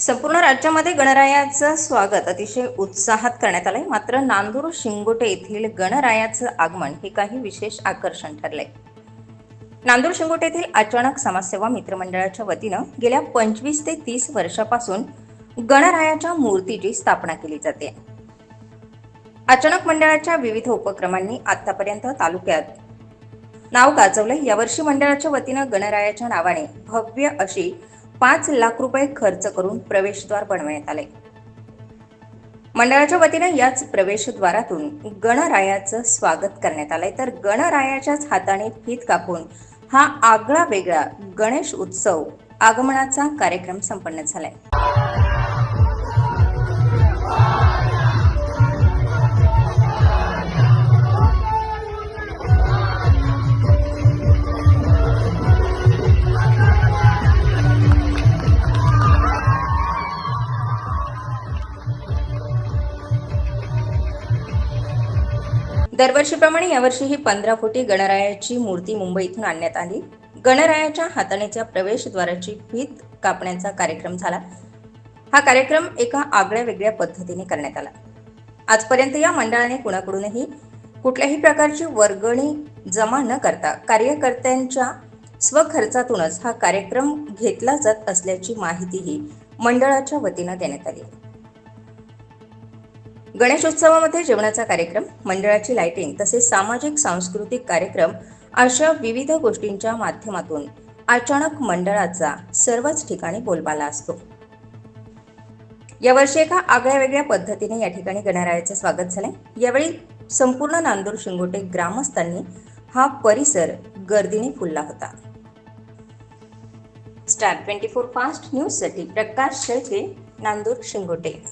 संपूर्ण राज्यामध्ये गणरायाचं स्वागत. अतिशय उत्साहात करण्यात आलंय. मात्र नांदूर शिंगोटे येथील गणरायाचं आगमन हे काही विशेष आकर्षण ठरलंय. नांदूर शिंगोटे येथील अचानक समाजसेवा मित्रमंडळाच्या वतीनं गेल्या पंचवीस ते तीस वर्षापासून गणरायाच्या मूर्तीची स्थापना केली जाते. अचानक मंडळाच्या विविध उपक्रमांनी आतापर्यंत तालुक्यात नाव गाजवलंय. यावर्षी मंडळाच्या वतीनं गणरायाच्या नावाने भव्य अशी पाच लाख रुपये खर्च करून प्रवेशद्वार बनवण्यात आले. मंडळाच्या वतीनं याच प्रवेशद्वारातून गणरायाचं स्वागत करण्यात आलंय. तर गणरायाच्याच हाताने फीत कापून हा आगळा वेगळा गणेश उत्सव आगमनाचा कार्यक्रम संपन्न झालाय. दरवर्षीप्रमाणे यावर्षीही पंधरा फुटी गणरायाची मूर्ती मुंबईतून आणण्यात आली. गणरायाच्या हातानेच्या प्रवेशद्वाराची भीत कापण्याचा कार्यक्रम झाला. हा कार्यक्रम एका आगळ्या वेगळ्या पद्धतीने करण्यात आला. आजपर्यंत या मंडळाने कुणाकडूनही कुठल्याही प्रकारची वर्गणी जमा न करता कार्यकर्त्यांच्या स्वखर्चातूनच हा कार्यक्रम घेतला जात असल्याची माहितीही मंडळाच्या वतीनं देण्यात आली. गणेशोत्सवामध्ये जेवणाचा कार्यक्रम मंडळाची लाइटिंग तसेच सामाजिक सांस्कृतिक कार्यक्रम अशा विविध गोष्टींच्या माध्यमातून अचानक मंडळाचा सर्वच ठिकाणी बोलबाला असतो. यावर्षी एका आगळ्या वेगळ्या पद्धतीने या ठिकाणी गणरायाचे स्वागत झाले यावेळी संपूर्ण नांदूर शिंगोटे ग्रामस्थांनी हा परिसर गर्दीने फुलला होता. स्टार ट्वेंटी फोर फास्ट न्यूजसाठी प्रकाश शेळके नांदूर शिंगोटे.